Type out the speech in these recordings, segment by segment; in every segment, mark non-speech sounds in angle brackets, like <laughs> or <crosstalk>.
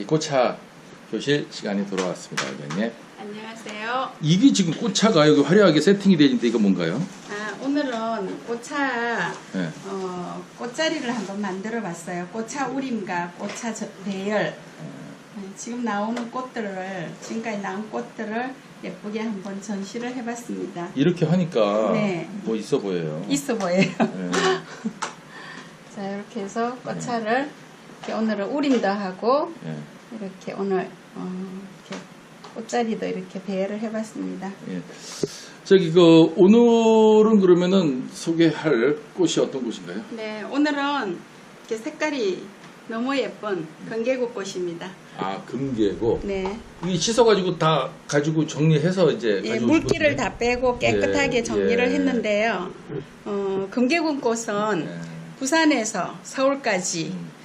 이 꽃차 교실 시간이 돌아왔습니다, 의원님. 안녕하세요. 이게 지금 꽃차가 여기 화려하게 세팅이 되어 있는데 이거 뭔가요? 아, 오늘은 꽃차 네. 어, 꽃자리를 한번 만들어 봤어요. 꽃차 우림과 꽃차 저- 배열. 네, 지금 나오는 꽃들을 지금까지 나온 꽃들을 예쁘게 한번 전시를 해봤습니다. 이렇게 하니까 네. 뭐 있어 보여요. 있어 보여요. 네. <laughs> 자 이렇게 해서 꽃차를 이렇게 오늘은 우림도 하고 네. 이렇게 오늘 어, 이렇게 꽃자리도 이렇게 배열을 해봤습니다. 예. 저기 그 오늘은 그러면은 소개할 꽃이 어떤 꽃인가요? 네, 오늘은 이렇게 색깔이 너무 예쁜 건개국 꽃입니다. 아 금계고 네, 이게 씻어가지고 다 가지고 정리해서 이제 예, 물기를 다 빼고 깨끗하게 예, 정리를 예. 했는데요. 어, 금개국 꽃은? 네. 부산에서 서울까지 음.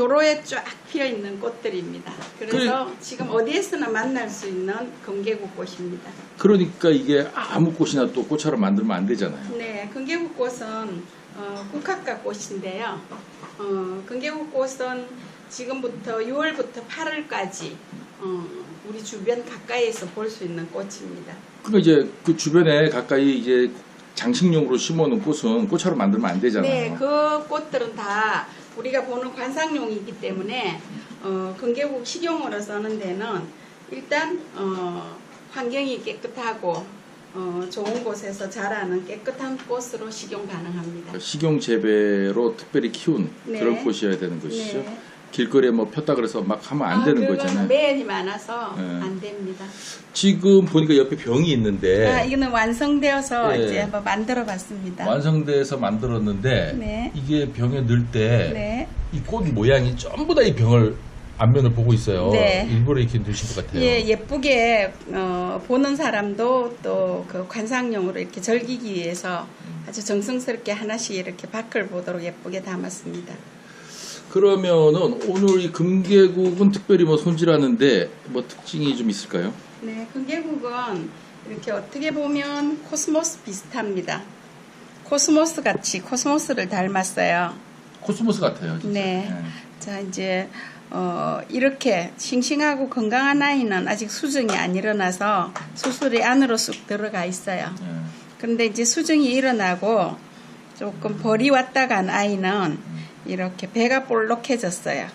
도로에 쫙 피어 있는 꽃들입니다. 그래서 지금 어디에서나 만날 수 있는 금개국 꽃입니다. 그러니까 이게 아무 꽃이나 또 꽃처럼 만들면 안 되잖아요. 네, 금개국 꽃은 어, 국화과 꽃인데요. 어, 금개국 꽃은 지금부터 6월부터 8월까지 어, 우리 주변 가까이에서 볼 수 있는 꽃입니다. 그러니까 이제 그 주변에 가까이 이제 장식용으로 심어놓은 꽃은 꽃처럼 만들면 안 되잖아요. 네, 그 꽃들은 다 우리가 보는 관상용이기 때문에 어, 금계국 식용으로 쓰는 데는 일단 어, 환경이 깨끗하고 어, 좋은 곳에서 자라는 깨끗한 꽃으로 식용 가능합니다. 식용 재배로 특별히 키운 네. 그런 꽃이어야 되는 것이죠. 네. 길거리에 뭐 폈다 그래서 막 하면 안 아, 되는 거잖아요. 매연이 많아서 네. 안 됩니다. 지금 보니까 옆에 병이 있는데 아, 이거는 완성되어서 네. 이제 한번 만들어 봤습니다. 완성돼서 만들었는데 네. 이게 병에 넣을 때이 네. 꽃 모양이 전부 다 이 병을 앞면을 보고 있어요. 네. 일부러 이렇게 넣으신 것 같아요. 예, 예쁘게 어, 보는 사람도 또 그 관상용으로 이렇게 즐기기 위해서 아주 정성스럽게 하나씩 이렇게 밖을 보도록 예쁘게 담았습니다. 그러면은 오늘 이 금계국은 특별히 뭐 손질하는데 뭐 특징이 좀 있을까요? 네, 금계국은 이렇게 어떻게 보면 코스모스 비슷합니다. 코스모스 같이 코스모스를 닮았어요. 코스모스 같아요. 진짜. 네. 자, 이제, 어, 이렇게 싱싱하고 건강한 아이는 아직 수정이 안 일어나서 수술이 안으로 쑥 들어가 있어요. 네. 그런데 이제 수정이 일어나고 조금 벌이 왔다 간 아이는 이렇게 배가 볼록해졌어요.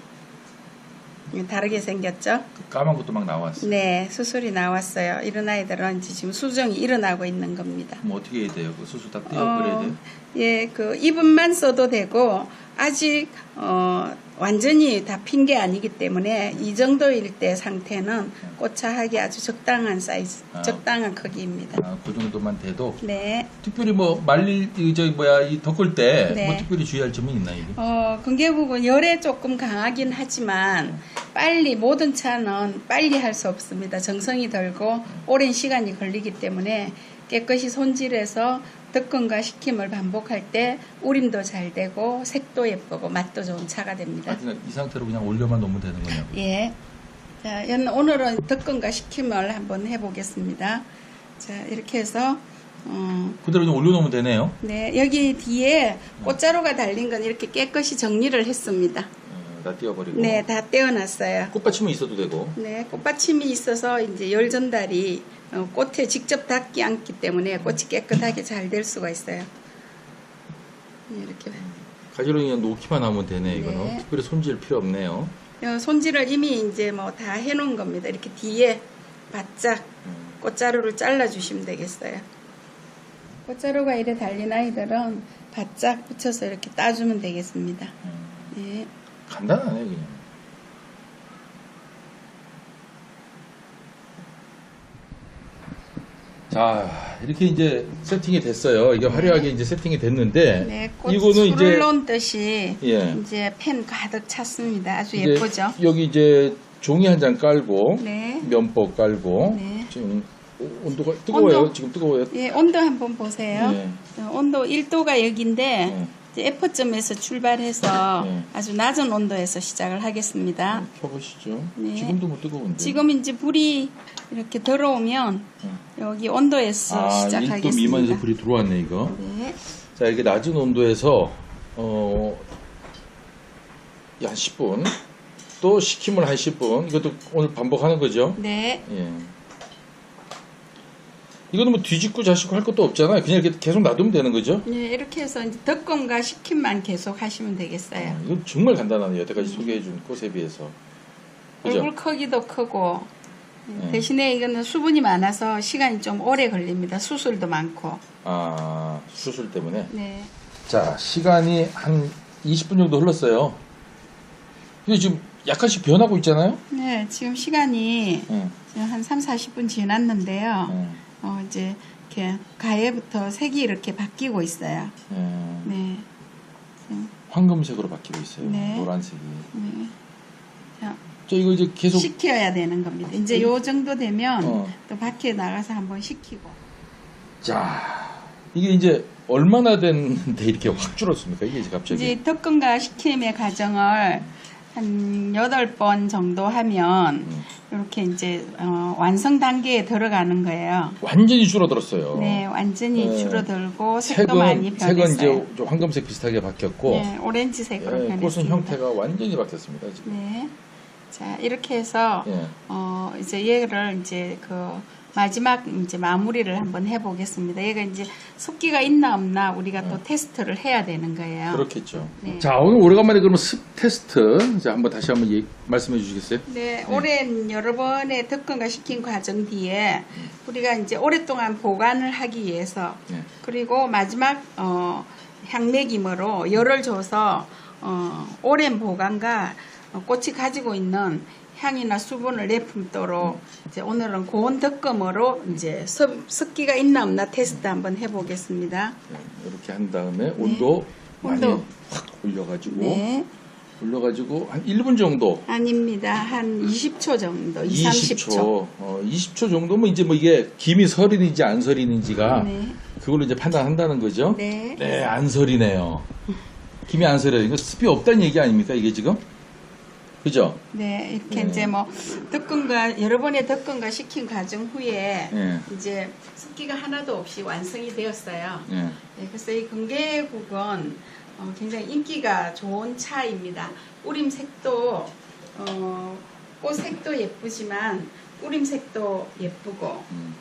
다르게 생겼죠? 그 까만 것도 막 나왔어요. 네, 수술이 나왔어요. 이런 아이들은 지금 수정이 일어나고 있는 겁니다. 그럼 어떻게 해야 돼요? 그 수술 다 떼어 버려야 돼요? 예, 그 이분만 써도 되고 아직 어, 완전히 다 핀 게 아니기 때문에 이 정도일 때 상태는 꽃차하기 아주 적당한 사이즈, 아. 적당한 크기입니다. 아, 그 정도만 돼도 네. 특별히 뭐 말릴 이 저기 뭐야 이 덮을 때뭐 네. 특별히 주의할 점이 있나 이게? 어, 금계국은 열에 조금 강하긴 하지만 빨리 모든 차는 빨리 할 수 없습니다. 정성이 들고 오랜 시간이 걸리기 때문에 깨끗이 손질해서 덕건과 식힘을 반복할 때 우림도 잘 되고 색도 예쁘고 맛도 좋은 차가 됩니다. 하여튼 이 상태로 그냥 올려만 놓으면 되는 거냐고. 예. 자, 연- 오늘은 덕건과 식힘을 한번 해보겠습니다. 자, 이렇게 해서 어, 그대로 그냥 올려놓으면 되네요. 네, 여기 뒤에 꽃자루가 달린 건 이렇게 깨끗이 정리를 했습니다. 어, 다 띄워버리고. 네, 다 떼어놨어요. 꽃받침은 있어도 되고. 네, 꽃받침이 있어서 이제 열 전달이 어, 꽃에 직접 닿지 않기 때문에 꽃이 깨끗하게 잘 될 수가 있어요. 네, 이렇게 가지로 그냥 놓기만 하면 되네 이거는. 네. 특별히 손질 필요 없네요. 어, 손질을 이미 이제 뭐 다 해놓은 겁니다. 이렇게 뒤에 바짝 음. 꽃자루를 잘라주시면 되겠어요. 꽃자루가 이래 달린 아이들은 바짝 붙여서 이렇게 따주면 되겠습니다. 음. 네. 간단하네 그냥. 자 이렇게 이제 세팅이 됐어요. 이게 화려하게 이제 세팅이 됐는데 네, 꽃 이거는 이제 넣은 듯이 예. 이제 펜 가득 찼습니다. 아주 이제 예쁘죠? 여기 이제 종이 한 장 깔고 네. 면포 깔고 네. 지금 온도가 뜨거워요. 온도. 지금 뜨거워요. 예, 온도 한번 보세요. 네. 어, 온도 1도가 여기인데 네. F점에서 출발해서 네. 아주 낮은 온도에서 시작을 하겠습니다. 켜보시죠. 네. 지금도 뭐 뜨거운데. 지금 이제 불이 이렇게 들어오면 네. 여기 온도에서 아, 1도 시작하겠습니다. 미만에서 불이 들어왔네 이거. 네. 자 이렇게 낮은 온도에서 어, 한 10분 또 식힘을 한 10분. 이것도 오늘 반복하는 거죠? 네. 예. 이거는 뭐 뒤집고 자시고 할 것도 없잖아요. 그냥 이렇게 계속 놔두면 되는 거죠? 네, 이렇게 해서 이제 덕건과 식힘만 계속 하시면 되겠어요. 아, 이건 정말 간단하네요. 여태까지 소개해준 꽃에 비해서. 그죠? 얼굴 크기도 크고 네. 대신에 이거는 수분이 많아서 시간이 좀 오래 걸립니다. 수술도 많고. 아, 수술 때문에. 네. 자, 시간이 한 20분 정도 흘렀어요. 근데 지금 약간씩 변하고 있잖아요? 네, 지금 시간이 예. 지금 한 3, 40분 지났는데요. 예. 어, 이제 이렇게 가해부터 색이 이렇게 바뀌고 있어요. 예. 네. 황금색으로 바뀌고 있어요. 네. 노란색이. 네. 자, 저 이거 이제 계속 식혀야 되는 겁니다. 이제 요 정도 되면 어. 또 밖에 나가서 한번 식히고. 자 이게 이제 얼마나 됐는데 이렇게 확 줄었습니까? 이게 이제 갑자기 이제 덕근과 식힘의 과정을 한 8번 정도 하면 음. 이렇게 이제 어, 완성 단계에 들어가는 거예요. 완전히 줄어들었어요. 네, 완전히 네. 줄어들고 색도 많이 색은 색은 변했어요. 이제 좀 황금색 비슷하게 바뀌었고 네, 오렌지색으로 예, 변했습니다. 꽃은 형태가 완전히 바뀌었습니다. 지금. 네. 자, 이렇게 해서 예. 어, 이제 얘를 이제 그 마지막 이제 마무리를 한번 해보겠습니다. 얘가 이제 습기가 있나 없나 우리가 또 테스트를 해야 되는 거예요. 그렇겠죠. 네. 자 오늘 오래간만에 그러면 습 테스트 자 한번 다시 한번 예- 말씀해 주시겠어요? 네, 오랜 여러 번의 덕건과 식힌 과정 뒤에 우리가 이제 오랫동안 보관을 하기 위해서 네. 그리고 마지막 어, 향매김으로 열을 줘서 어, 오랜 보관과 어, 꽃이 가지고 있는 향이나 수분을 내품도록 이제 오늘은 고온 덕검으로 이제 습, 습기가 있나 없나 테스트 한번 해보겠습니다. 네, 이렇게 한 다음에 온도 많이 온도. 확 올려가지고 네, 올려가지고 한 1분 정도 아닙니다. 한 20초 정도, 2, 30초. 어, 20초 정도면 이제 뭐 이게 김이 설인인지 안 설인인지가 네, 그걸로 이제 판단한다는 거죠. 네. 네, 안 설이네요. 김이 안. 이거 습이 없다는 얘기 아닙니까 이게 지금? 그죠? 네, 이렇게 네. 이제 뭐 덕근과 여러 번의 덕근과 식힌 과정 후에 네. 이제 습기가 하나도 없이 완성이 되었어요. 예. 네, 그래서 이 금계국은 어, 굉장히 인기가 좋은 차입니다. 우림색도 어, 꽃색도 예쁘지만 우림색도 예쁘고 음.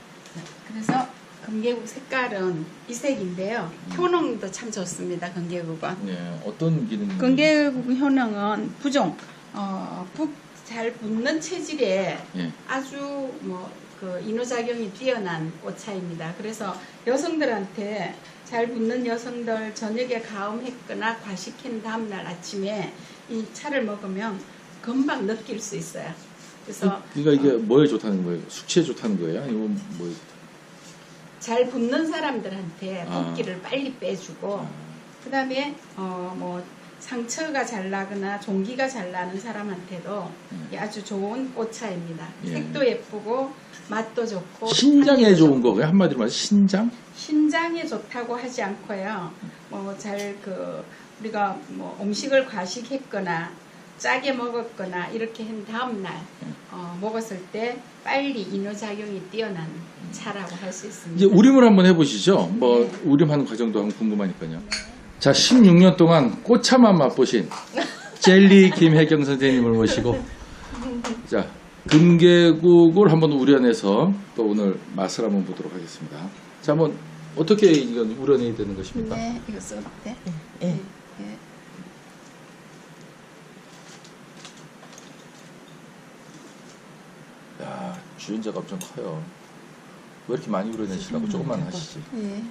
그래서 금계국 색깔은 이 색인데요. 효능도 참 좋습니다. 금계국은. 예, 어떤 기능이? 금계국 효능은 부종 어, 푹잘 붙는 체질에 예. 아주 뭐그 이노작용이 뛰어난 꽃차입니다. 그래서 여성들한테 잘 붙는 여성들 저녁에 가음했거나 과식한 다음날 아침에 이 차를 먹으면 금방 느낄 수 있어요. 그래서 그러니까 이게 뭐에 좋다는 거예요? 숙취에 좋다는 거예요? 아니면 뭐에? 잘 붙는 사람들한테 아. 붓기를 빨리 빼주고 아, 그다음에 어 뭐 상처가 잘 나거나 종기가 잘 나는 사람한테도 음. 이게 아주 좋은 꽃차입니다. 예. 색도 예쁘고 맛도 좋고 신장에 좋은. 거고요. 한마디로 말해서 신장? 신장에 좋다고 하지 않고요. 뭐 잘 그 우리가 뭐 음식을 과식했거나 짜게 먹었거나 이렇게 한 다음 날 어, 먹었을 때 빨리 이노작용이 뛰어난 차라고 할 수 있습니다. 이제 우림을 한번 해보시죠. 뭐 네. 우림하는 과정도 한번 궁금하니까요. 자, 16년 동안 꽃차만 맛보신 젤리 김혜경 선생님을 모시고 자 금계국을 한번 우려내서 또 오늘 맛을 한번 보도록 하겠습니다. 자, 한번 어떻게 이건 우려내야 되는 것입니까? 네, 이거 써도 돼? 예. 네. 야, 주연자가 엄청 커요. 왜 이렇게 많이 우려내시라고 조금만 하시지. 네.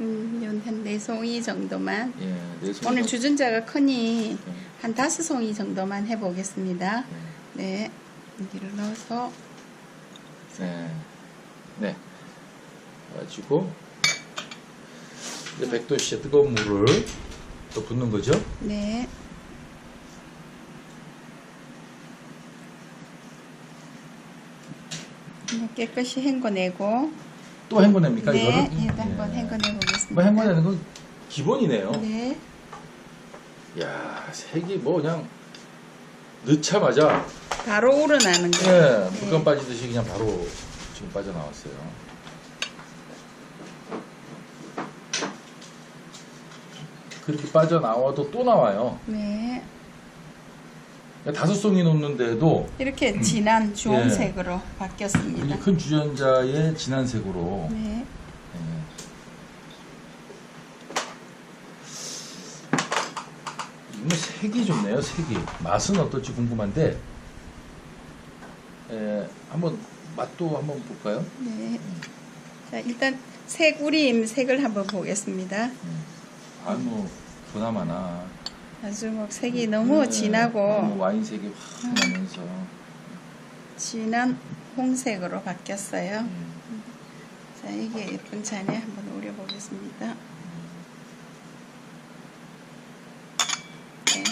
음, 한네 송이 정도만. 예, 내 손으로. 오늘 주전자가 크니 네. 한 다섯 송이 정도만 해보겠습니다. 네. 네, 여기를 넣어서 네. 네. 가지고 이제 100도씨의 뜨거운 물을 또 붓는 거죠. 네. 이거 깨끗이 헹궈내고 또 헹궈냅니까 네, 이거를? 얘도 한번 예. 헹궈내 보겠습니다. 뭐 헹궈내는 건 기본이네요. 네, 야 색이 뭐 그냥 넣자마자 바로 우러나는 예, 거예요. 물감 빠지듯이 그냥 바로 지금 빠져나왔어요. 그렇게 빠져나와도 또 나와요. 네, 다섯 송이 놓는데도 이렇게 진한 예. 주홍색으로 이 바뀌었습니다. 큰 주전자의 진한 색으로 네. 예. 이거 색이 좋네요, 색이. 맛은 어떨지 궁금한데, 에, 한번 맛도 한번 볼까요? 네. 자, 일단 색 우림 색을 한번 보겠습니다. 아, 뭐 보나마나 아주 뭐 색이 너무 네, 진하고 너무 와인색이 확 나면서 진한 홍색으로 바뀌었어요. 음, 자, 이게 예쁜 잔에 한번 우려보겠습니다. 네.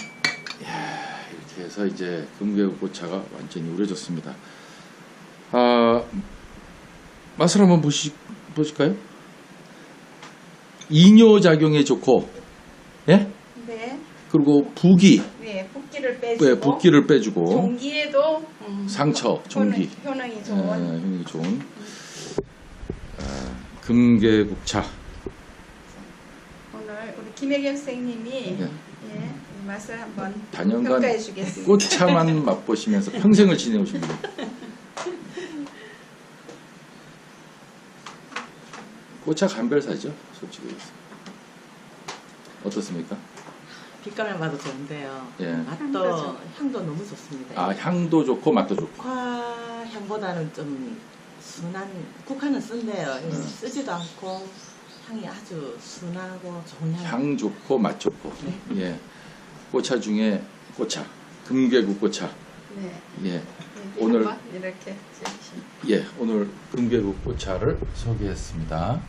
이렇게 해서 이제 금괴고차가 완전히 우려졌습니다. 아, 맛을 한번 보시, 보실까요? 이뇨작용에 좋고, 예? 네. 그리고 부기, 네, 붓기를 빼주고 왜 붓기를 빼주고, 종기에도 음, 상처, 종기, 효능, 예, 좋은 효능이 좋은 아, 금괴국차. 오늘 우리 김혜경 선생님이 네. 예, 이 맛을 한번 단연간 평가해 주겠습니다. 꽃차만 <laughs> 맛보시면서 평생을 지내오신 분. 꽃차 감별사죠, 솔직히. 어떻습니까? 빛깔만 봐도 좋은데요. 예. 맛도 향도 향도 너무 좋습니다. 아, 향도 좋고 맛도 좋고. 국화 향보다는 좀 순한 국화는 쓴데요. 네. 쓰지도 않고 향이 아주 순하고 좋은 향. 향 좋고 맛 좋고. 예. 꽃차 중에 꽃차. 금괴국 꽃차. 네. 예. 여기 오늘- 이렇게 예. 오늘 금괴국 꽃차를 소개했습니다.